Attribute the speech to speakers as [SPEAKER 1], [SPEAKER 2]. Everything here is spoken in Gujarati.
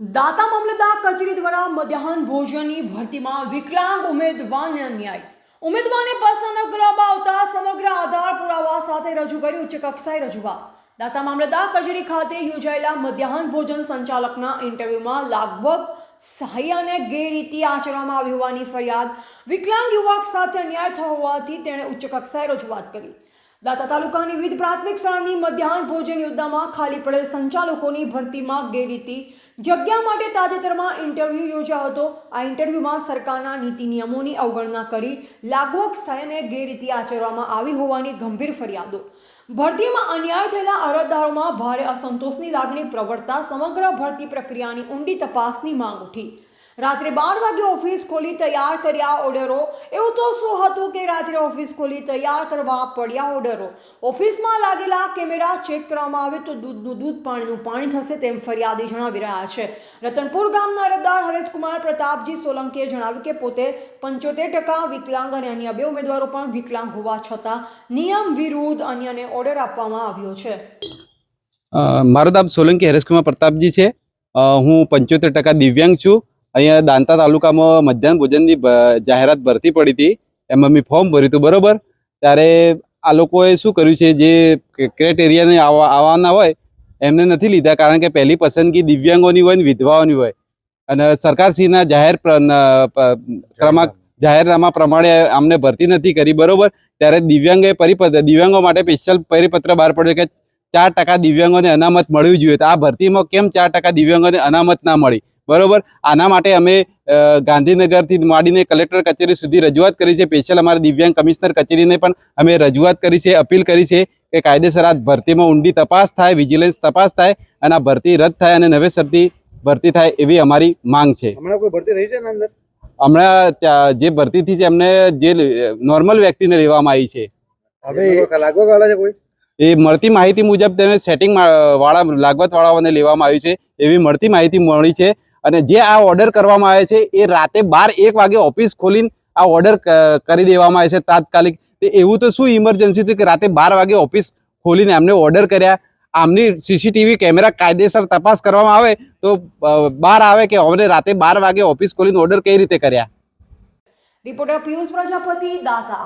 [SPEAKER 1] દાતા મામલતદાર કચેરી દ્વારા મધ્યાહન ભોજનની ભરતીમાં વિકલાંગ ઉમેદવારને અન્યાય. ઉમેદવારને પસંદ કરવામાં આવતા સમગ્ર આધાર પુરાવા સાથે રજૂ કરી ઉચ્ચ કક્ષાએ રજૂઆત. દાતા મામલતદાર કચેરી ખાતે યોજાયેલા મધ્યાહન ભોજન સંચાલકના ઇન્ટરવ્યુમાં લગભગ સહાય અને ગેરરીતિ આચરવામાં આવી હોવાની ફરિયાદ વિકલાંગ યુવક સાથે અન્યાય થયો હોવાથી તેણે ઉચ્ચ કક્ષાએ રજૂઆત કરી. દાતા તાલુકાની વિવિધ પ્રાથમિક શાળાની મધ્યાહન ભોજન યોજનામાં ખાલી પડેલ સંચાલકોની ભરતીમાં ગેરરીતિ. જગ્યા માટે તાજેતરમાં ઇન્ટરવ્યૂ યોજાયો હતો. આ ઇન્ટરવ્યૂમાં સરકારના નીતિ નિયમોની અવગણના કરી લાગવક સયને ગેરરીતિ આચરવામાં આવી હોવાની ગંભીર ફરિયાદો. ભરતીમાં અન્યાય થયેલા અરજદારોમાં ભારે અસંતોષની લાગણી પ્રવર્તા સમગ્ર ભરતી પ્રક્રિયાની ઊંડી તપાસની માંગ ઉઠી. રાત્રે બાર વાગે ઓફિસ ખોલી તૈયાર કર્યા ઓર્ડરો. એવું તો શું હતું કે રાત્રે ઓફિસ ખોલી તૈયાર કરવા પડ્યા ઓર્ડરો? ઓફિસમાં લાગેલા કેમેરા ચેક કરવામાં આવે તો દૂધનું દૂધ, પાણીનું પાણી થશે તેમ ફરિયાદી જણાવી રહ્યા છે. રતનપુર ગામના અરજદાર હરેશકુમાર પ્રતાપજી સોલંકીએ જણાવ્યું કે પોતે પંચોતેર ટકા વિકલાંગ અને અન્ય બે ઉમેદવારો પણ વિકલાંગ હોવા છતાં નિયમ વિરુદ્ધ અન્યને ઓર્ડર આપવામાં આવ્યો છે.
[SPEAKER 2] મારો નામ સોલંકી હરેશકુમાર પ્રતાપજી છે. હું પંચોતેર ટકા દિવ્યાંગ છું. અહીંયા દાંતા તાલુકામાં મધ્યાહન ભોજનની જાહેરાત ભરતી પડી હતી. એમાં મેં ફોર્મ ભર્યું હતું, બરોબર? ત્યારે આ લોકોએ શું કર્યું છે, જે ક્રાઇટેરિયાને આવવા આવવાના હોય, એમને નથી લીધા, કારણ કે પહેલી પસંદગી દિવ્યાંગોની હોય ને વિધવાઓની હોય. અને સરકારશ્રીના જાહેર ક્રમાંક જાહેરનામા પ્રમાણે અમને ભરતી નથી કરી, બરોબર? ત્યારે દિવ્યાંગે પરિપત્ર, દિવ્યાંગો માટે સ્પેશિયલ પરિપત્ર બહાર પડ્યો કે ચાર ટકા દિવ્યાંગોને અનામત મળવી જોઈએ. તો આ ભરતીમાં કેમ ચાર ટકા દિવ્યાંગોને અનામત ના મળી? બરોબર? આના માટે અમે ગાંધીનગરથી માંડીને કલેક્ટર કચેરી સુધી રજૂઆત કરી છે. સ્પેશિયલ અમારા દિવ્યાંગ કમિશનર કચેરીને પણ અમે રજૂઆત કરી છે અપીલ કરી છે કે કાયદેસર આ ભરતીમાં ઊંડી તપાસ થાય વિજિલન્સ તપાસ થાય અને આ ભરતી રદ થાય અને નવેસરથી ભરતી થાય એવી અમારી માંગ છે.
[SPEAKER 3] હમણાં કોઈ ભરતી થઈ છે
[SPEAKER 2] હમણાં જે ભરતીથી છે એમને જે નોર્મલ વ્યક્તિને લેવામાં આવી છે.
[SPEAKER 3] હવે
[SPEAKER 2] એ મળતી માહિતી મુજબ તેને સેટિંગ વાળા લાગવત વાળાઓને લેવામાં આવ્યું છે. એવી મળતી માહિતી મળી છે. અને જે આ ઓર્ડર કરવામાં આવે છે, એ રાતે બાર એક વાગે ઓફિસ ખોલીને આ ઓર્ડર કરી દેવામાં આવે છે તાત્કાલિક. તે એવું તો શું ઇમરજન્સી હતું કે રાતે બાર વાગે ઓફિસ ખોલીને એમને ઓર્ડર કર્યા? આમની સીસીટીવી કેમેરા કાયદેસર તપાસ કરવામાં આવે તો બહાર આવે કે અમને રાતે બાર વાગે ઓફિસ ખોલીને ઓર્ડર કઈ રીતે કર્યા?
[SPEAKER 1] રિપોર્ટર પિયુષ પ્રજાપતિ, દાતા.